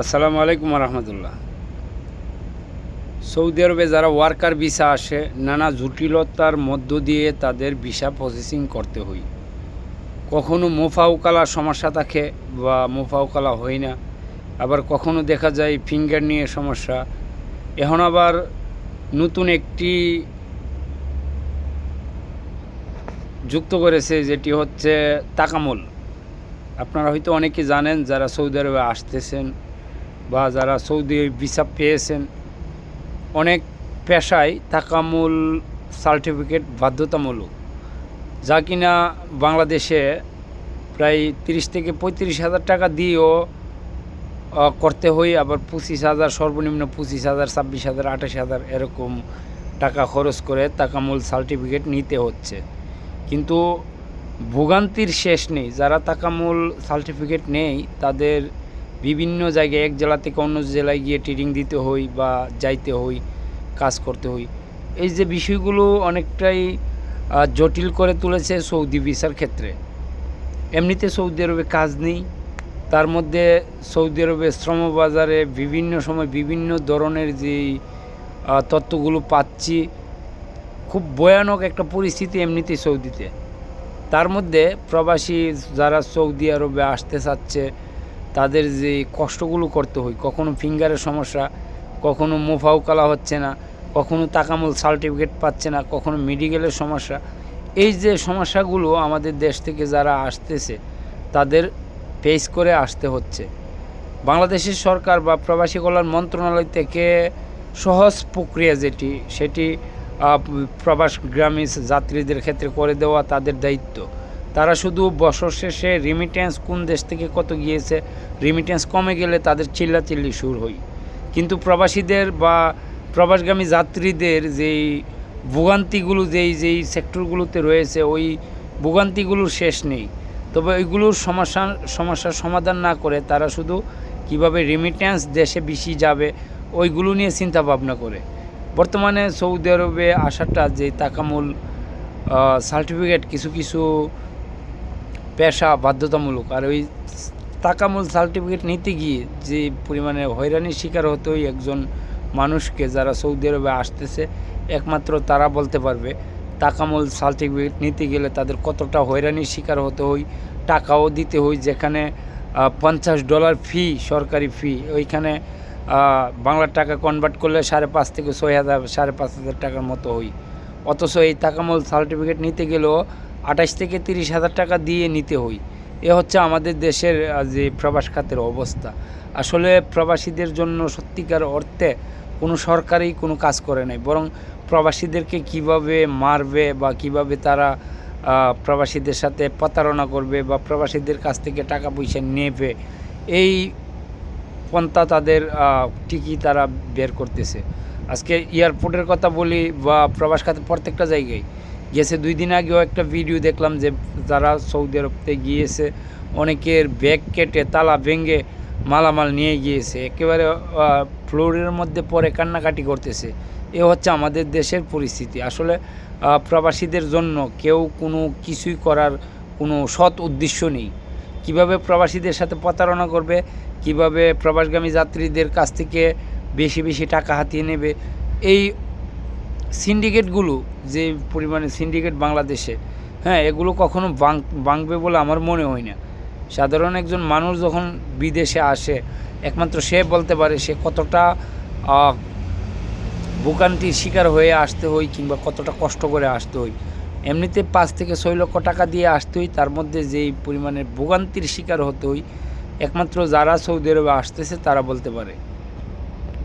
আসসালামু আলাইকুম রহমতুল্লাহ। সৌদি আরবে যারা ওয়ার্কার ভিসা আসে, নানা জটিলতার মধ্য দিয়ে তাদের ভিসা প্রসেসিং করতে হই কখনো মোফাউকালা সমস্যা থাকে বা মোফাউকালা হয় না। আবার কখনো দেখা যায় ফিঙ্গার নিয়ে সমস্যা। এখন আবার নতুন একটি যুক্ত করেছে যেটি হচ্ছে তাকামুল। আপনারা হয়তো অনেকে জানেন যারা সৌদি আরবে আসতেছেন বা যারা সৌদি ভিসা পেয়েছেন, অনেক পেশায় তাকামুল সার্টিফিকেট বাধ্যতামূলক, যা কিনা বাংলাদেশে প্রায় তিরিশ থেকে পঁয়ত্রিশ হাজার টাকা দিয়েও করতে হয় আবার পঁচিশ হাজার, সর্বনিম্ন পঁচিশ হাজার, ছাব্বিশ হাজার, আঠাশ হাজার এরকম টাকা খরচ করে তাকামুল সার্টিফিকেট নিতে হচ্ছে। কিন্তু ভোগান্তির শেষ নেই, যারা তাকামুল সার্টিফিকেট নেই, তাদের বিভিন্ন জায়গায় এক জেলা থেকে অন্য জেলায় গিয়ে ট্রেনিং দিতে হই বা যাইতে হই, কাজ করতে হই। এই যে বিষয়গুলো অনেকটাই জটিল করে তুলেছে সৌদি ভিসার ক্ষেত্রে। এমনিতে সৌদি আরবে কাজ নেই, তার মধ্যে সৌদি আরবে শ্রমবাজারে বিভিন্ন সময় বিভিন্ন ধরনের যে তত্ত্বগুলো পাচ্ছি, খুব ভয়ানক একটা পরিস্থিতি এমনিতে সৌদিতে। তার মধ্যে প্রবাসী যারা সৌদি আরবে আসতে চাচ্ছে তাদের যে কষ্টগুলো করতে হয় কখনো ফিঙ্গারের সমস্যা কখনো মোফাউকালা হচ্ছে না কখনো তাকামুল সার্টিফিকেট পাচ্ছে না কখনো মেডিকেলের সমস্যা। এই যে সমস্যাগুলো আমাদের দেশ থেকে যারা আসতেছে তাদের ফেস করে আসতে হচ্ছে। বাংলাদেশের সরকার বা প্রবাসী কল্যাণ মন্ত্রণালয় থেকে সহজ প্রক্রিয়া যেটি সেটি আহ, প্রবাসগ্রামী যাত্রীদের ক্ষেত্রে করে দেওয়া তাদের দায়িত্ব। তারা শুধু বছর শেষে রিমিটেন্স কোন দেশ থেকে কত গিয়েছে রিমিটেন্স কমে গেলে তাদের চিল্লাচিল্লি শুরু হয়। কিন্তু প্রবাসীদের বা প্রবাসগামী যাত্রীদের যেই ভোগান্তিগুলো, যেই যেই সেক্টরগুলোতে রয়েছে, ওই ভোগান্তিগুলোর শেষ নেই। তবে ওইগুলোর সমস্যা, সমস্যার সমাধান না করে তারা শুধু কীভাবে রিমিটেন্স দেশে বেশি যাবে, ওইগুলো নিয়ে চিন্তা ভাবনা করে। বর্তমানে সৌদি আরবে আসাটা যে তাকামুল সার্টিফিকেট কিছু কিছু পেশা বাধ্যতামূলক। আর ওই তাকামুল সার্টিফিকেট নিতে গিয়ে যে পরিমাণে হয়রানির শিকার হতে হয় একজন মানুষকে যারা সৌদি আরবে আসতেছে, একমাত্র তারা বলতে পারবে, তাকামুল সার্টিফিকেট নিতে গেলে তাদের কতটা হয়রানির শিকার হতে হয়, টাকাও দিতে হয়, যেখানে পঞ্চাশ ডলার ফি সরকারি ফি ওইখানে বাংলার টাকা কনভার্ট করলে সাড়ে পাঁচ থেকে ছয় হাজার, সাড়ে পাঁচ হাজার টাকার মতো হয়। অথচ এই তাকামল সার্টিফিকেট নিতে গেলেও আঠাশ থেকে তিরিশ হাজার টাকা দিয়ে নিতে হই। এ হচ্ছে আমাদের দেশের যে প্রবাস খাতের অবস্থা। আসলে প্রবাসীদের জন্য সত্যিকার অর্থে কোনো সরকারই কোনো কাজ করে নাই। বরং প্রবাসীদেরকে কীভাবে মারবে বা কীভাবে তারা প্রবাসীদের সাথে প্রতারণা করবে বা প্রবাসীদের কাছ থেকে টাকা পয়সা নেবে, এই পন্থা তাদের ঠিকই তারা বের করতেছে। আজকে এয়ারপোর্টের কথা বলি বা প্রবাস খাতে প্রত্যেকটা জায়গায় গেছে দুই দিন আগেও একটা ভিডিও দেখলাম যে যারা সৌদি আরবতে গিয়েছে, অনেকের ব্যাগ কেটে তালা ভেঙে মালামাল নিয়ে গিয়েছে। একেবারে ফ্লোরের মধ্যে পরে কান্নাকাটি করতেছে। এ হচ্ছে আমাদের দেশের পরিস্থিতি। আসলে প্রবাসীদের জন্য কেউ কোনো কিছুই করার কোনো সৎ উদ্দেশ্য নেই। কীভাবে প্রবাসীদের সাথে প্রতারণা করবে, কীভাবে প্রবাসগামী যাত্রীদের কাছ থেকে বেশি বেশি টাকা হাতিয়ে নেবে, এই সিন্ডিকেটগুলো যে পরিমাণে সিন্ডিকেট বাংলাদেশে হ্যাঁ এগুলো কখনো বাং বাংবে বলে আমার মনে হয় না। সাধারণ একজন মানুষ যখন বিদেশে আসে, একমাত্র সে বলতে পারে সে কতটা ভোগান্তির শিকার হয়ে আসতে হয় কিংবা কতটা কষ্ট করে আসতে হয়। এমনিতে পাঁচ থেকে ছয় লক্ষ টাকা দিয়ে আসতে হয়, তার মধ্যে যেই পরিমাণে ভোগান্তির শিকার হতে হয়, একমাত্র যারা সৌদি আরবে আসতেছে তারা বলতে পারে।